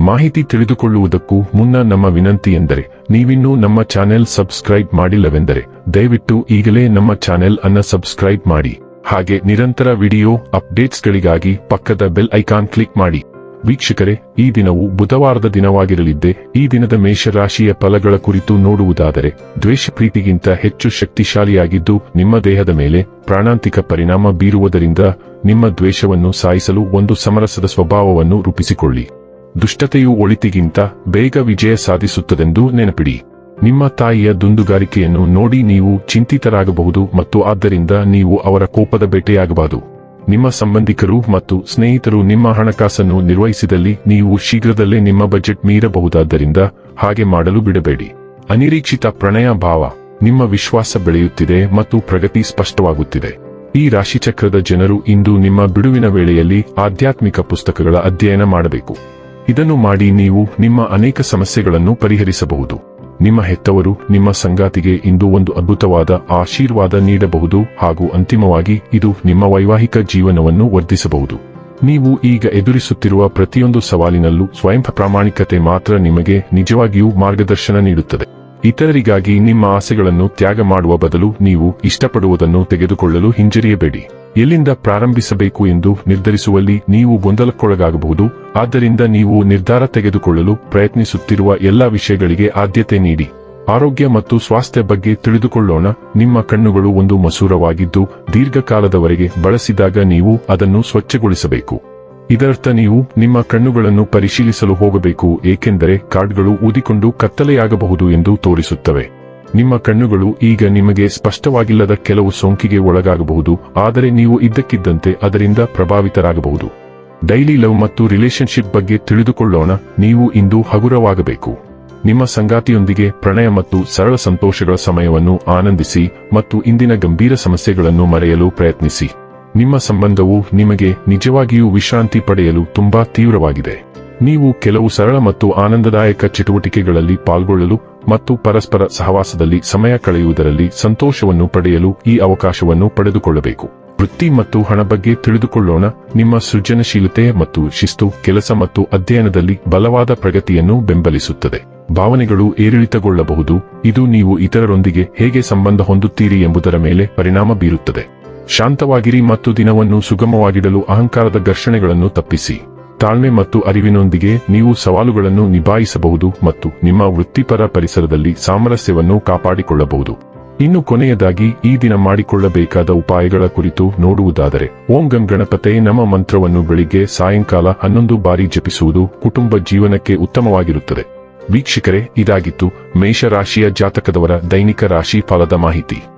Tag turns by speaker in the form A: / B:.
A: ಮಾಹಿತಿ ತಿಳಿದುಕೊಳ್ಳುವುದಕ್ಕೂ ಮುನ್ನ ನಮ್ಮ ವಿನಂತಿ ಎಂದರೆ, ನೀವಿನ್ನೂ ನಮ್ಮ ಚಾನೆಲ್ ಸಬ್ಸ್ಕ್ರೈಬ್ ಮಾಡಿಲ್ಲವೆಂದರೆ, ದಯವಿಟ್ಟು ಈಗಲೇ ನಮ್ಮ ಚಾನೆಲ್ ಅನ್ನ ಸಬ್ಸ್ಕ್ರೈಬ್ ಮಾಡಿ. ಹಾಗೆ ನಿರಂತರ ವಿಡಿಯೋ ಅಪ್ಡೇಟ್ಸ್ಗಳಿಗಾಗಿ ಪಕ್ಕದ ಬೆಲ್ ಐಕಾನ್ ಕ್ಲಿಕ್ ಮಾಡಿ. ವೀಕ್ಷಕರೇ, ಈ ದಿನವು ಬುಧವಾರದ ದಿನವಾಗಿರಲಿದ್ದೆ, ಈ ದಿನದ ಮೇಷರಾಶಿಯ ಫಲಗಳ ಕುರಿತು ನೋಡುವುದಾದರೆ ದ್ವೇಷ ಪ್ರೀತಿಗಿಂತ ಹೆಚ್ಚು ಶಕ್ತಿಶಾಲಿಯಾಗಿದ್ದು, ನಿಮ್ಮ ದೇಹದ ಮೇಲೆ ಪ್ರಾಣಾಂತಿಕ ಪರಿಣಾಮ ಬೀರುವುದರಿಂದ ನಿಮ್ಮ ದ್ವೇಷವನ್ನು ಸಾಯಿಸಲು ಒಂದು ಸಮರಸದ ಸ್ವಭಾವವನ್ನು ರೂಪಿಸಿಕೊಳ್ಳಿ. ದುಷ್ಟತೆಯು ಒಳಿತಿಗಿಂತ ಬೇಗ ವಿಜಯ ಸಾಧಿಸುತ್ತದೆಂದು ನೆನಪಿಡಿ. ನಿಮ್ಮ ತಾಯಿಯ ದುಂದುಗಾರಿಕೆಯನ್ನು ನೋಡಿ ನೀವು ಚಿಂತಿತರಾಗಬಹುದು ಮತ್ತು ಆದ್ದರಿಂದ ನೀವು ಅವರ ಕೋಪದ ಬೇಟೆಯಾಗಬಾರದು. ನಿಮ್ಮ ಸಂಬಂಧಿಕರು ಮತ್ತು ಸ್ನೇಹಿತರು ನಿಮ್ಮ ಹಣಕಾಸನ್ನು ನಿರ್ವಹಿಸಿದಲ್ಲಿ ನೀವು ಶೀಘ್ರದಲ್ಲೇ ನಿಮ್ಮ ಬಜೆಟ್ ಮೀರಬಹುದಾದ್ದರಿಂದ ಹಾಗೆ ಮಾಡಲು ಬಿಡಬೇಡಿ. ಅನಿರೀಕ್ಷಿತ ಪ್ರಣಯ ಭಾವ. ನಿಮ್ಮ ವಿಶ್ವಾಸ ಬೆಳೆಯುತ್ತಿದೆ ಮತ್ತು ಪ್ರಗತಿ ಸ್ಪಷ್ಟವಾಗುತ್ತಿದೆ. ಈ ರಾಶಿಚಕ್ರದ ಜನರು ಇಂದು ನಿಮ್ಮ ಬಿಡುವಿನ ವೇಳೆಯಲ್ಲಿ ಆಧ್ಯಾತ್ಮಿಕ ಪುಸ್ತಕಗಳ ಅಧ್ಯಯನ ಮಾಡಬೇಕು. ಇದನ್ನು ಮಾಡಿ ನೀವು ನಿಮ್ಮ ಅನೇಕ ಸಮಸ್ಯೆಗಳನ್ನು ಪರಿಹರಿಸಬಹುದು. ನಿಮ್ಮ ಹೆತ್ತವರು ನಿಮ್ಮ ಸಂಗಾತಿಗೆ ಇಂದು ಒಂದು ಅದ್ಭುತವಾದ ಆಶೀರ್ವಾದ ನೀಡಬಹುದು ಹಾಗೂ ಅಂತಿಮವಾಗಿ ಇದು ನಿಮ್ಮ ವೈವಾಹಿಕ ಜೀವನವನ್ನು ವರ್ಧಿಸಬಹುದು. ನೀವು ಈಗ ಎದುರಿಸುತ್ತಿರುವ ಪ್ರತಿಯೊಂದು ಸವಾಲಿನಲ್ಲೂ ಸ್ವಯಂ ಪ್ರಾಮಾಣಿಕತೆ ಮಾತ್ರ ನಿಮಗೆ ನಿಜವಾಗಿಯೂ ಮಾರ್ಗದರ್ಶನ ನೀಡುತ್ತದೆ. ಇತರರಿಗಾಗಿ ನಿಮ್ಮ ಆಸೆಗಳನ್ನು ತ್ಯಾಗ ಮಾಡುವ ಬದಲು ನೀವು ಇಷ್ಟಪಡುವುದನ್ನು ತೆಗೆದುಕೊಳ್ಳಲು ಹಿಂಜರಿಯಬೇಡಿ. ಎಲ್ಲಿಂದ ಪ್ರಾರಂಭಿಸಬೇಕು ಎಂದು ನಿರ್ಧರಿಸುವಲ್ಲಿ ನೀವು ಗೊಂದಲಕ್ಕೊಳಗಾಗಬಹುದು. ಆದ್ದರಿಂದ ನೀವು ನಿರ್ಧಾರ ತೆಗೆದುಕೊಳ್ಳಲು ಪ್ರಯತ್ನಿಸುತ್ತಿರುವ ಎಲ್ಲಾ ವಿಷಯಗಳಿಗೆ ಆದ್ಯತೆ ನೀಡಿ. ಆರೋಗ್ಯ ಮತ್ತು ಸ್ವಾಸ್ಥ್ಯ ಬಗ್ಗೆ ತಿಳಿದುಕೊಳ್ಳೋಣ. ನಿಮ್ಮ ಕಣ್ಣುಗಳು ಒಂದು ಮಸೂರವಾಗಿದ್ದು ದೀರ್ಘಕಾಲದವರೆಗೆ ಬಳಸಿದಾಗ ನೀವು ಅದನ್ನು ಸ್ವಚ್ಛಗೊಳಿಸಬೇಕು. ಇದರರ್ಥ ನೀವು ನಿಮ್ಮ ಕಣ್ಣುಗಳನ್ನು ಪರಿಶೀಲಿಸಲು ಹೋಗಬೇಕು, ಏಕೆಂದರೆ ಕಾರ್ಡ್ಗಳು ಊದಿಕೊಂಡು ಕತ್ತಲೆಯಾಗಬಹುದು ಎಂದು ತೋರಿಸುತ್ತವೆ. ನಿಮ್ಮ ಕಣ್ಣುಗಳು ಈಗ ನಿಮಗೆ ಸ್ಪಷ್ಟವಾಗಿಲ್ಲದ ಕೆಲವು ಸೋಂಕಿಗೆ ಒಳಗಾಗಬಹುದು, ಆದರೆ ನೀವು ಇದ್ದಕ್ಕಿದ್ದಂತೆ ಅದರಿಂದ ಪ್ರಭಾವಿತರಾಗಬಹುದು. ಡೈಲಿ ಲವ್ ಮತ್ತು ರಿಲೇಶನ್ಶಿಪ್ ಬಗ್ಗೆ ತಿಳಿದುಕೊಳ್ಳೋಣ, ನೀವು ಇಂದು ಹಗುರವಾಗಬೇಕು. ನಿಮ್ಮ ಸಂಗಾತಿಯೊಂದಿಗೆ ಪ್ರಣಯ ಮತ್ತು ಸರಳ ಸಂತೋಷಗಳ ಸಮಯವನ್ನು ಆನಂದಿಸಿ ಮತ್ತು ಇಂದಿನ ಗಂಭೀರ ಸಮಸ್ಯೆಗಳನ್ನು ಮರೆಯಲು ಪ್ರಯತ್ನಿಸಿ. ನಿಮ್ಮ ಸಂಬಂಧವು ನಿಮಗೆ ನಿಜವಾಗಿಯೂ ವಿಶ್ರಾಂತಿ ಪಡೆಯಲು ತುಂಬಾ ತೀವ್ರವಾಗಿದೆ. ನೀವು ಕೆಲವು ಸರಳ ಮತ್ತು ಆನಂದದಾಯಕ ಚಟುವಟಿಕೆಗಳಲ್ಲಿ ಪಾಲ್ಗೊಳ್ಳಲು ಮತ್ತು ಪರಸ್ಪರ ಸಹವಾಸದಲ್ಲಿ ಸಮಯ ಕಳೆಯುವುದರಲ್ಲಿ ಸಂತೋಷವನ್ನು ಪಡೆಯಲು ಈ ಅವಕಾಶವನ್ನು ಪಡೆದುಕೊಳ್ಳಬೇಕು. ವೃತ್ತಿ ಮತ್ತು ಹಣ ಬಗ್ಗೆ ತಿಳಿದುಕೊಳ್ಳೋಣ. ನಿಮ್ಮ ಸೃಜನಶೀಲತೆ ಮತ್ತು ಶಿಸ್ತು ಕೆಲಸ ಮತ್ತು ಅಧ್ಯಯನದಲ್ಲಿ ಬಲವಾದ ಪ್ರಗತಿಯನ್ನು ಬೆಂಬಲಿಸುತ್ತದೆ. ಭಾವನೆಗಳು ಏರಿಳಿತಗೊಳ್ಳಬಹುದು. ಇದು ನೀವು ಇತರರೊಂದಿಗೆ ಹೇಗೆ ಸಂಬಂಧ ಹೊಂದುತ್ತೀರಿ ಎಂಬುದರ ಮೇಲೆ ಪರಿಣಾಮ ಬೀರುತ್ತದೆ. ಶಾಂತವಾಗಿರಿ ಮತ್ತು ದಿನವನ್ನು ಸುಗಮವಾಗಿಡಲು ಅಹಂಕಾರದ ಘರ್ಷಣೆಗಳನ್ನು ತಪ್ಪಿಸಿ. ತಾಳ್ಮೆ ಮತ್ತು ಅರಿವಿನೊಂದಿಗೆ ನೀವು ಸವಾಲುಗಳನ್ನು ನಿಭಾಯಿಸಬಹುದು ಮತ್ತು ನಿಮ್ಮ ವೃತ್ತಿಪರ ಪರಿಸರದಲ್ಲಿ ಸಾಮರಸ್ಯವನ್ನು ಕಾಪಾಡಿಕೊಳ್ಳಬಹುದು. ಇನ್ನು ಕೊನೆಯದಾಗಿ, ಈ ದಿನ ಮಾಡಿಕೊಳ್ಳಬೇಕಾದ ಉಪಾಯಗಳ ಕುರಿತು ನೋಡುವುದಾದರೆ, ಓಂ ಗಂ ಗಣಪತೆ ನಮ್ಮ ಮಂತ್ರವನ್ನು ಬೆಳಿಗ್ಗೆ ಸಾಯಂಕಾಲ ಹನ್ನೊಂದು ಬಾರಿ ಜಪಿಸುವುದು ಕುಟುಂಬ ಜೀವನಕ್ಕೆ ಉತ್ತಮವಾಗಿರುತ್ತದೆ. ವೀಕ್ಷಕರೇ, ಇದಾಗಿತ್ತು ಮೇಷರಾಶಿಯ ಜಾತಕದವರ ದೈನಿಕ ರಾಶಿ ಫಲದ ಮಾಹಿತಿ.